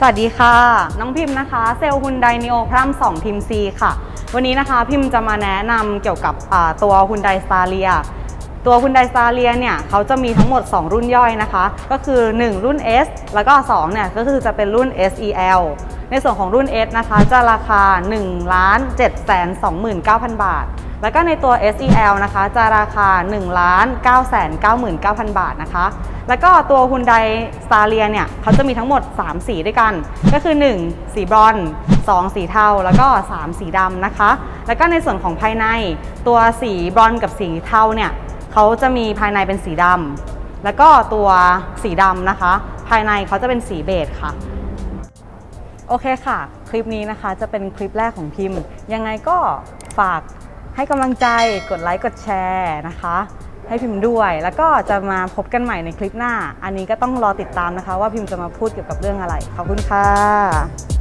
สวัสดีค่ะ น้องพิมพ์นะคะ เซลล์ฮุนไดนิโอพรัมสองทีมซีค่ะ วันนี้นะคะพิมพ์จะมาแนะนำเกี่ยวกับตัวฮุนไดสตาเลียตัวฮุนไดสตาเลียเนี่ยเขาจะมีทั้งหมด 2 รุ่นย่อยนะคะ ก็คือ 1 รุ่น S แล้วก็2เนี่ยก็คือจะเป็นรุ่น SEL ในส่วนของรุ่น S นะคะ จะราคา 1 7 2 9 0 0 0 บาท แล้วก็ในตัว SEL นะคะ จะราคา 1 9 9 9 9 0 0 บาทนะคะ แล้วก็ตัว Hyundai s t a r i a เนี่ยเขาจะมีทั้งหมด 3 สีด้วยกัน ก็คือ 1 สีบรอนซ์2สีเทา แล้วก็ 3 สีดำนะคะ แล้วก็ในส่วนของภายในตัวสีบรอนซ์กับสีเทาเนี่ยเขาจะมีภายในเป็นสีดำแล้วก็ตัวสีดำนะคะ ภายในเขาจะเป็นสีเบจค่ะ โอเคค่ะ คลิปนี้นะคะจะเป็นคลิปแรกของพิมพ์ ยังไงก็ฝากให้กำลังใจกดไลค์กดแชร์นะคะ ให้พิมพ์ด้วย แล้วก็จะมาพบกันใหม่ในคลิปหน้า อันนี้ก็ต้องรอติดตามนะคะ ว่าพิมพ์จะมาพูดเกี่ยวกับเรื่องอะไร ขอบคุณค่ะ